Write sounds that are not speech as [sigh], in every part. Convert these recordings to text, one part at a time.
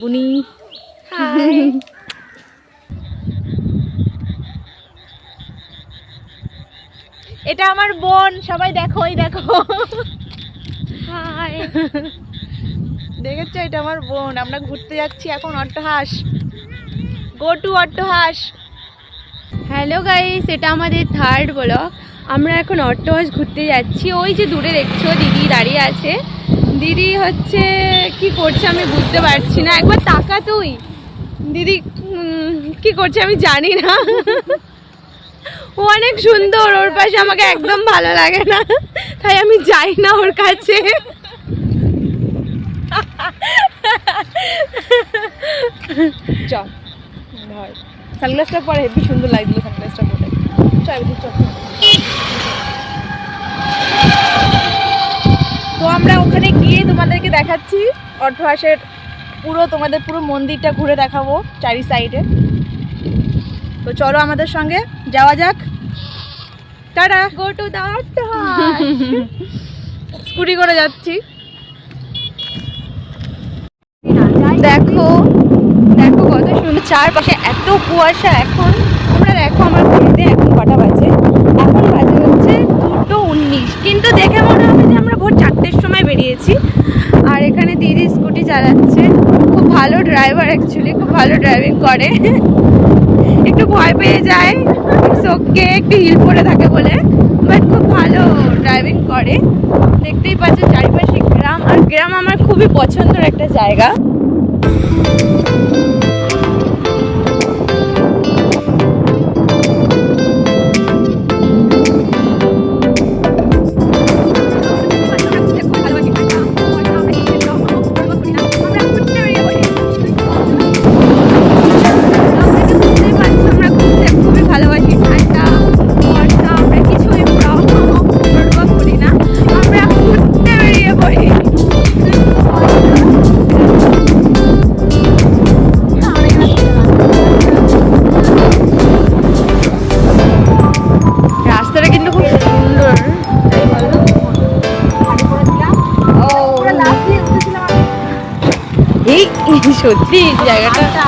উনি এটা আমার বোন সবাই দেখো এই দেখো হাই দেখেছ এটা আমার বোন আমরা ঘুরতে যাচ্ছি এখন Attahas go to Attahas hello guys এটা আমাদের থার্ড ব্লগ আমরা এখন অট্টহাস ঘুরতে যাচ্ছি ওই যে দূরে দেখছ দিদি দাঁড়িয়ে আছে দিদি হচ্ছে কি করছে আমি বুঝতে পারছি না। একবার তাকা তুই। দিদি কি করছে আমি জানি না। ও অনেক সুন্দর, ওর পাশে আমাকে একদম ভালো লাগে না। তাই আমি যাই না ওর কাছে। চ। হয় সানগ্লাসটা পরে, হেবি সুন্দর লাগছিল সানগ্লাসটা পরে। চল চল তো আমরা ওখানে গিয়ে তোমাদেরকে দেখাচ্ছি। অট্টহাসের পুরো তোমাদের পুরো মন্দিরটা ঘুরে দেখাবো চারি সাইডে তো চলো আমাদের সঙ্গে যাওয়া যাক। Tata. Go to Attahas scooty করে যাচ্ছি। দেখো দেখো কত সুন্দর। চারপাশে এত কুয়াশা এখন। তোমরা দেখো আমার ঘড়িতে এখন কটা বাজে। এখন বাজে হচ্ছে দুটো উনিশ। কিন্তু দেখে মনে চারটের সময় বেরিয়েছি। আর এখানে দিদি স্কুটি চালাচ্ছে। খুব ভালো ড্রাইভার অ্যাকচুয়ালি খুব ভালো ড্রাইভিং করে। একটু ভয় পেয়ে যায়। চোখকে একটু হিল পরে থাকে বলে। বাট খুব ভালো ড্রাইভিং করে। দেখতেই পাচ্ছ চারিপাশে গ্রাম। আর গ্রাম আমার খুবই পছন্দের একটা জায়গা। সত্যি জায়গাটা।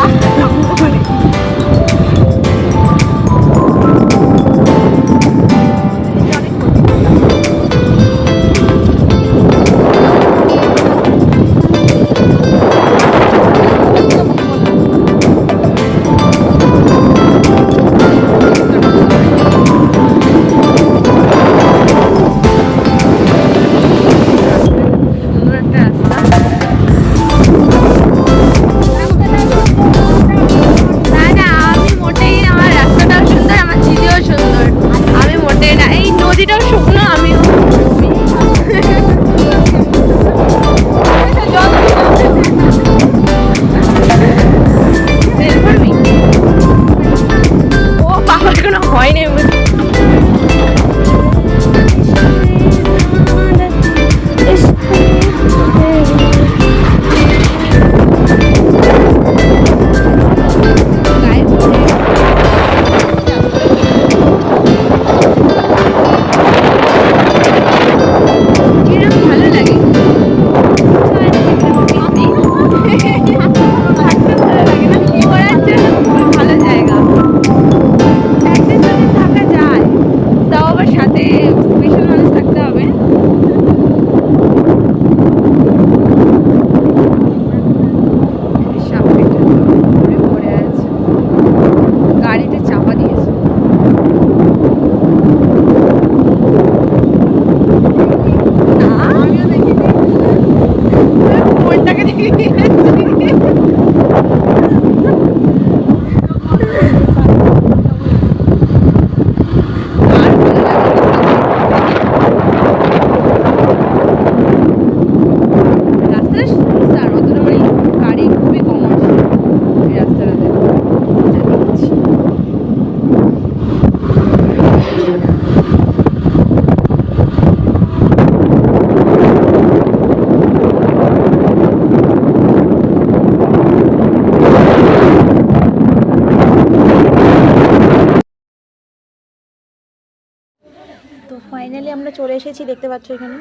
আমরা চলে এসেছি, দেখতে পাচ্ছ এখানে।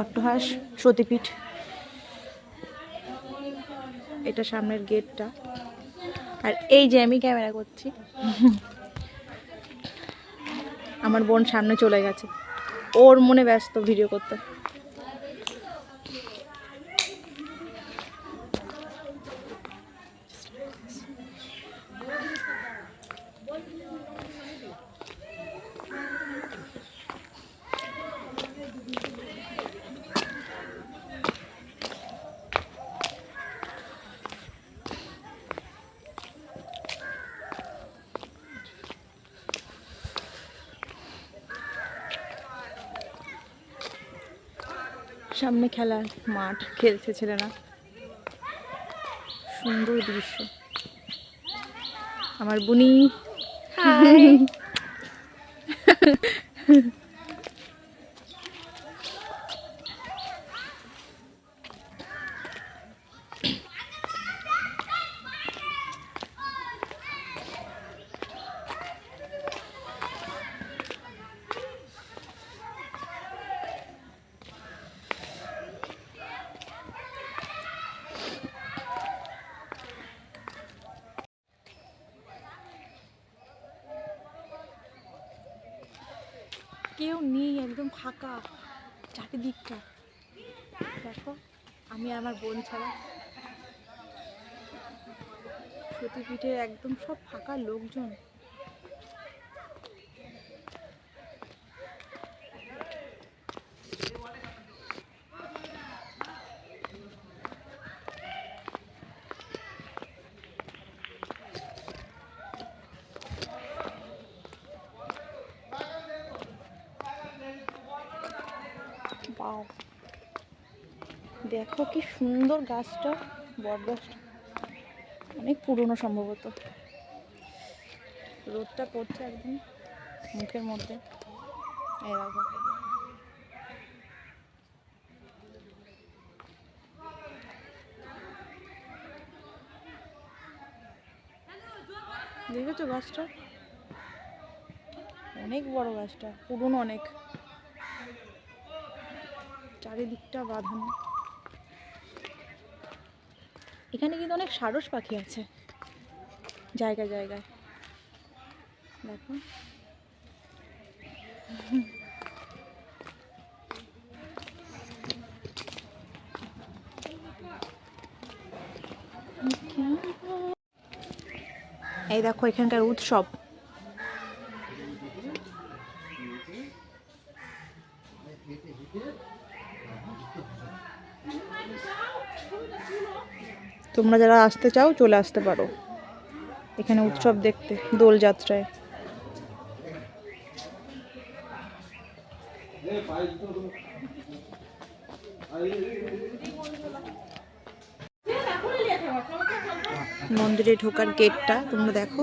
অট্টহাস, সতীপীঠ। এটা সামনের গেটটা। আর এই যে আমি ক্যামেরা করছি, আমার বোন সামনে চলে গেছে। ওর মনে ব্যস্ত ভিডিও করতে। সামনে খেলার মাঠ খেলছে ছেলেরা। সুন্দর দৃশ্য। আমার বুনি। [laughs] কেউ নেই, একদম ফাঁকা, চারিদিকটা। দেখো, আমি আমার বোন ছাড়া সতীপীঠের একদম সব ফাঁকা লোকজন। দেখো কি সুন্দর গাছটা, বট গাছটা। অনেক পুরনো সম্ভবত। রোদটা পড়ছে একদম মুখের মধ্যে। দেখো। দেখেছ গাছটা? অনেক বড় গাছটা, পুরনো অনেক। চারিদিকটা বাঁধানো। এখানে কিন্তু অনেক সারস পাখি আছে। জায়গা জায়গায়। দেখো। এই দেখো এখানকার উৎসব। তোমরা যারা আসতে চাও, চলে আসতে পারো। এখানে উৎসব দেখতে দোলযাত্রায় মন্দিরে ঢোকার গেটটা, তোমরা দেখো।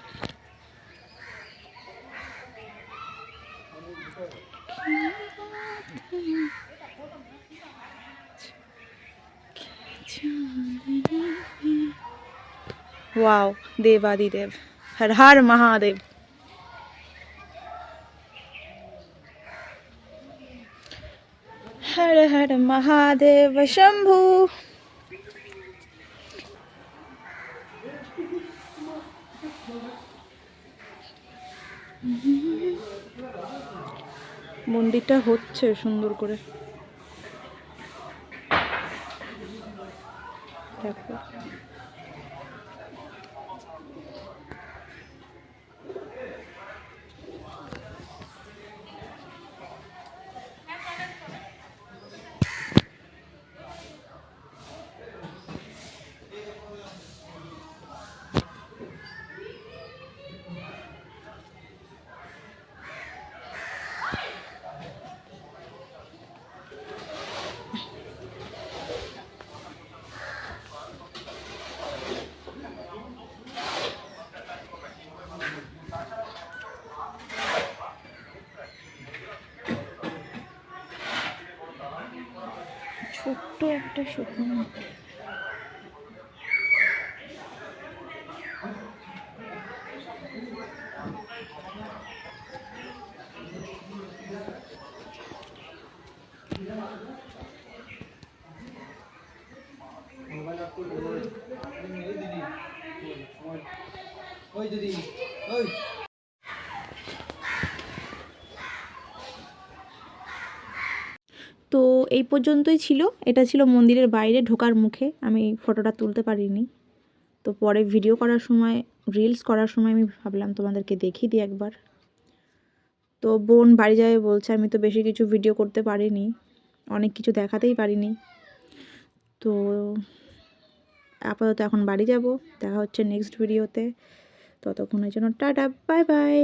ওয়াও দেবাদিদেব হর হর মহাদেব। হর হর মহাদেব শম্ভু। মন্দিরটা হচ্ছে সুন্দর করে। দেখো। এটা শুকনো ওই দিদি ওই তো এই পর্যন্তই ছিল। এটা ছিল মন্দিরের বাইরে ঢোকার মুখে। আমি ফটোটা তুলতে পারিনি। তো পরে ভিডিও করার সময় রিলস করার সময় আমি ভাবলাম তোমাদেরকে দেখিয়ে দিই একবার। তো বোন বাড়ি যাবে বলছে, আমি তো বেশি কিছু ভিডিও করতে পারিনি। অনেক কিছু দেখাতেই পারিনি। তো আপাতত এখন বাড়ি যাব। দেখা হচ্ছে নেক্সট ভিডিওতে ততক্ষণের জন্য টাটা বাই বাই